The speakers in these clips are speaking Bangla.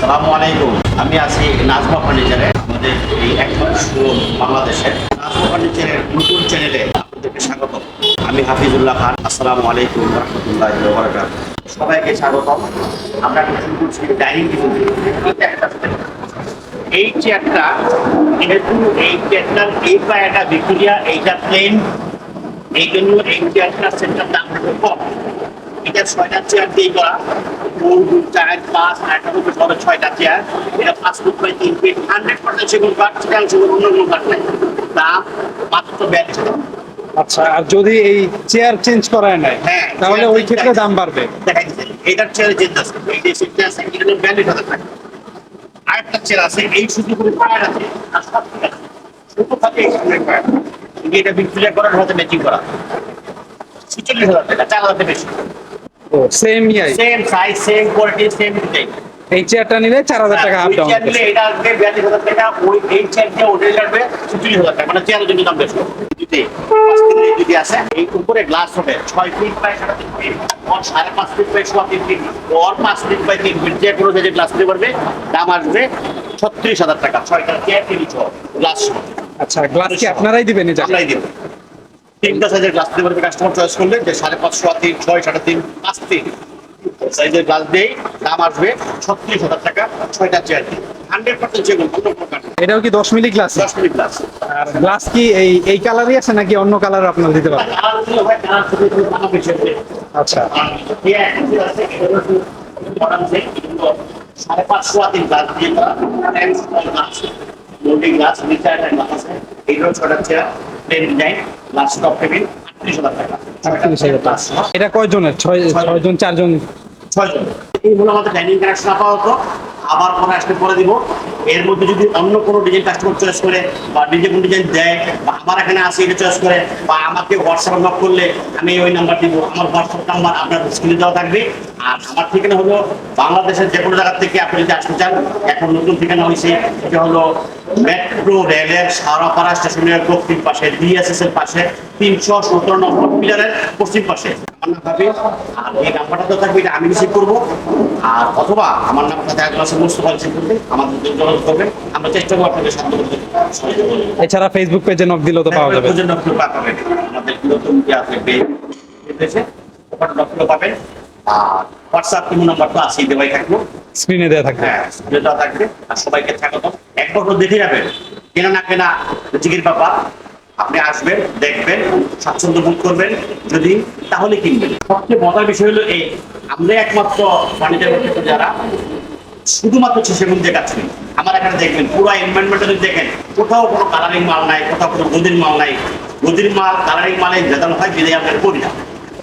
সালামু আলাইকুম। আমি আছি নাজমা ফার্নিচারে, আমাদের এই একমাত্র বাংলাদেশের নাজমা ফার্নিচারের নতুন চ্যানেলে আপনাদেরকে স্বাগত। আমি হাফিজুল্লাহ খান, আসসালামু আলাইকুম রহমতুল্লাহ বরাকাত সবাইকে স্বাগতম আমরা শুরু করছি ডাইনিং টেবিল এই চেয়ারটা যেহেতু এই চেয়ারটার এই পায়াটা ভিক্টোরিয়া, এইটা প্লেন এই জন্য এই চেয়ারটার সেন্টার দাম কম। এটা ছয়টা চেয়ার দিয়ে করা দুই চার পাঁচ মধ্যে ধরো ছয়টা চেয়ার এটা পাঁচ ফুট বাই তিন ফিট হান্ড্রেড পার্সেন্ট সেগুন কাঠ সেখানে সেগুন অন্য কোনো কাঠ নাই দাম মাত্র বিয়াল্লিশ আচ্ছা আর যদি এই চেয়ার চেঞ্জ করায় নেয় হ্যাঁ, তাহলে ওই ক্ষেত্রে দাম বাড়বে। এইটার চেয়ারে চেঞ্জ আছে এই যে সেটটা আছে এটা বিয়াল্লিশ হাজার টাকা আরেকটা চেয়ার আছে এই শুধু করে পায়ের আছে আর সব ঠিক আছে। শুধু থাকে এই সামনে পায়ের এটা ভিক্টোরিয়া করার হাতে ম্যাচিং করা। ছিচল্লিশ হাজার টাকা চার হাজার বেশি। ও সেম ইয়াই। Same size same quality same design এই চেয়ারটা নিলে চার হাজার টাকা ওই ডাউন নিলে এটা আসবে বিয়াল্লিশ হাজার টাকা ওই এই চেয়ার দিয়ে ওটাই লাগবে হাজার টাকা মানে চেয়ারের জন্য দাম বেশি। যদি যদি আছে এই উপরে গ্লাস হবে ছয় ফিট বাই সাড়ে তিন ফিট ওর সাড়ে পাঁচ ফিট বাই সোয়া তিন ফিট ওর পাঁচ ফিট বাই তিন ফিট যে কোনো গ্লাস নিতে পারবে দাম আসবে ছত্রিশ হাজার টাকা ছয়টা চেয়ার গ্লাস আচ্ছা গ্লাস কি আপনারাই দিবেন এই জায়গায়? আমরাই দিব। তিনটা সাইজের গ্লাস দিতে পারবে কাস্টমার চয়েস করলে যে সাড়ে পাঁচ সোয়া তিন ছয় সাড়ে তিন পাঁচ তিন সাইজের গ্লাস দিয়েই দাম আসবে ছত্রিশ হাজার টাকা ছয়টা চেয়ার হান্ড্রেড পার্সেন্ট যেগুলো কোনো কাঠ এটাও কি দশ মিলি গ্লাস দশ মিনিট গ্লাস আর গ্লাস কি এই এই কালারই আছে নাকি অন্য কালার আপনারা দিতে পারবেন আচ্ছা। সাড়ে পাঁচশো তিন গ্লাস দিয়ে নিচে একটা আছে। এগুলো ছটা chair plain design glass top table আটত্রিশ হাজার টাকা। আটত্রিশ হাজার টাকা। এটা কয়জনের? ছয় ছয়জন। চারজন? ছয়জন। এই হলো আমাদের ডাইনিং কানেকশন আপাতত। আবার পরে আসতে পরে দিব। এর মধ্যে যদি অন্য কোনো ডিজাইন কাস্টমার চয়েস করে, বা নিজে কোনো ডিজাইন দেয়, বা আমার এখানে আসে এটা চয়েস করে, বা আমাকে হোয়াটসঅ্যাপ নক করলে আমি ওই নাম্বার দিব, আমার হোয়াটসঅ্যাপ নাম্বার আপনার স্ক্রিনে দেওয়া থাকবে। আর আমার ঠিকানা হলো বাংলাদেশের যে কোনো জায়গা থেকে আপনি যদি আসতে চান, এখন নতুন ঠিকানা হয়েছে এটা হলো মেট্রো রেলের সারাপাড়া স্টেশনের দক্ষিণ পাশে ডিএসএস এর পাশে, তিনশো সতেরো নম্বর পিলারের পশ্চিম পাশে। আমার নাম আর এই নাম্বারটা তো থাকবে এটা আমি রিসিভ করব। আর অথবা আমার নামটা দেখা গেল মুস্তফা রিসিভ করবে আমাদের যোগাযোগ করবেন। আমরা চেষ্টা করব আপনাদের এছাড়া ফেসবুক পেজে নক দিলেও তো পাওয়া যাবে। আমাদের নতুন ওখানে পাবেন। আর হোয়াটসঅ্যাপ কোনো নাম্বার তো আছেই দেওয়াই থাকব স্ক্রিনে দেওয়া থাকবে হ্যাঁ থাকবে। আর সবাইকে স্বাগত একবার দেখে যাবেন কেনা না কেনা জিগির ব্যাপার। আপনি আসবেন, দেখবেন, স্বাচ্ছন্দ্য বোধ করবেন, যদি, তাহলে কিনবেন। সবচেয়ে মজার বিষয় হলো এই, আমরা একমাত্র ক্ষেত্রে যারা, শুধুমাত্র হচ্ছে সেগুন দিয়ে আমার এখানে দেখবেন, পুরো এনভায়রনমেন্টটা যদি দেখেন, কোথাও কোনো কালারিং মাল নাই, কোথাও কোনো গদির মাল নাই, গদির মাল কালারিং মালে ভেজাল হয়, বিদায় আপনার করি না।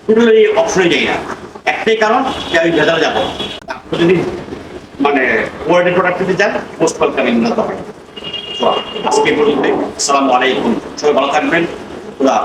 এগুলো এই অপশনে যাই না। একটাই কারণ, যে আমি ভেজাল যাব। যদি মানে ওয়ার্ল্ডের প্রোডাক্ট দিতে চান পোস্ট কল কামিং না আজকে পর্যন্ত আসসালামু আলাইকুম। সবাই ভালো থাকবেন খুদা।